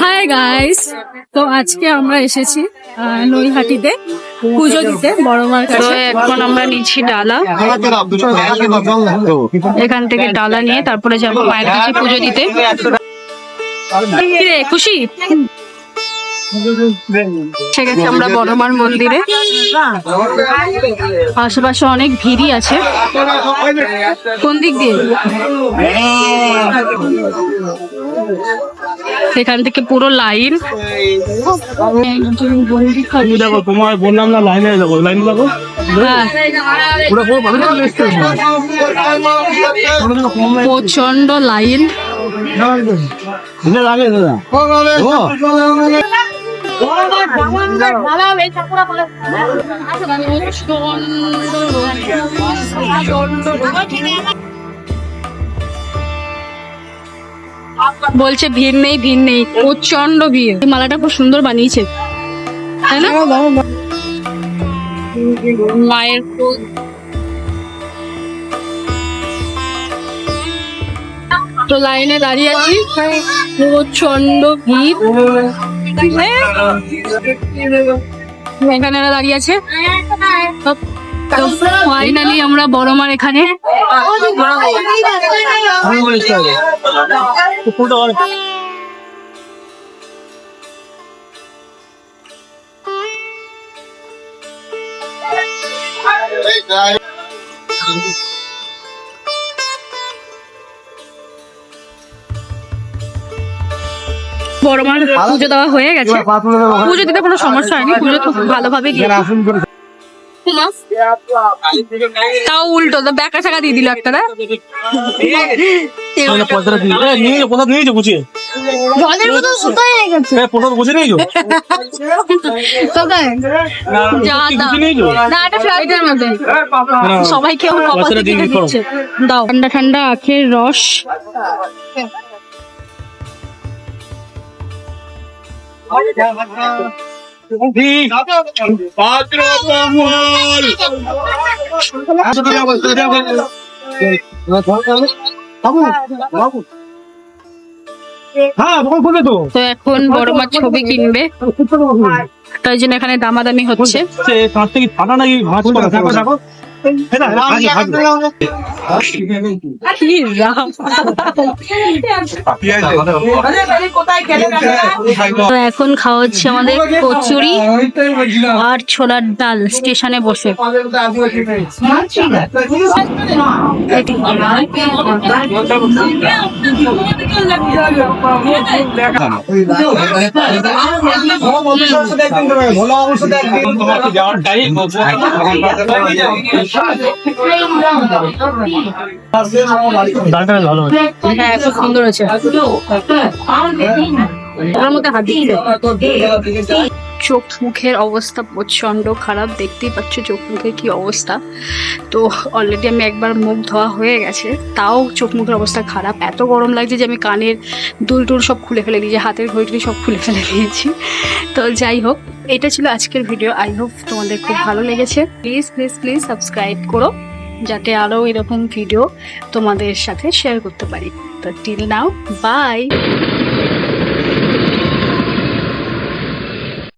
Hi guys তো আজকে আমরা এসেছি নৈহাটিতে পুজো দিতে বড় মার কাছে। এখন আমরা নিচ্ছি ডালা। এখান থেকে ডালা নিয়ে তারপরে যাব মায়ের কাছে পুজো দিতে। খুশি? এসে গেছি আমরা বড়মার মন্দিরে। আশেপাশে অনেক ভিড়ই আছে। কোন দিক দিয়ে? এখান থেকে পুরো লাইন। দেখো তোমার বললাম না লাইনে দেখো লাইন দেখো। হ্যাঁ। এসছে প্রচণ্ড লাইন। দিনে লাগে দাদা। বলছে ভিড় নেই ভিড় নেই। প্রচণ্ড ভিড়। মালাটা খুব সুন্দর বানিয়েছে। তাই না? মায়ের ফুল। তো লাইনে দাঁড়িয়ে আছি। প্রচণ্ড ভিড় এখানে দাঁড়িয়ে আছে। ফাইনালি আমরা বড় মার এখানে। আমি বলিস বড় মার পুজো দেওয়া হয়ে গেছে। পুজো দিতে কোনো সমস্যা হয়নি পুজো খুব ভালোভাবে তাও উল্টো তো ব্যাকা টাকা দিয়ে দিল একটা না। দিচ্ছে দাও। ঠান্ডা ঠান্ডা আখের রস। তো এখন বড় মার ছবি কিনবে। তাই জন্য এখানে দামাদামি হচ্ছে। তো এখন খাওয়া হচ্ছে আমাদের কচুরি আর ছোলার ডাল স্টেশনে বসে। যাওয়ার হ্যাঁ সুন্দর হাত চোখ মুখের অবস্থা প্রচণ্ড খারাপ, দেখতেই পাচ্ছ চোখ মুখের কি অবস্থা। তো অলরেডি আমি একবার মুখ ধোয়া হয়ে গেছে, তাও চোখ মুখের অবস্থা খারাপ। এত গরম লাগছে যে আমি কানের দুল টুল সব খুলে ফেলে দিয়েছি, হাতের ঘড়ি সব খুলে ফেলে দিয়েছি। তো যাই হোক, এটা ছিল আজকের ভিডিও আই হোপ তোমাদের খুব ভালো লেগেছে। প্লিজ প্লিজ প্লিজ সাবস্ক্রাইব করো। যাতে আরও এরকম ভিডিও তোমাদের সাথে শেয়ার করতে পারি। তো টিল নাও বাই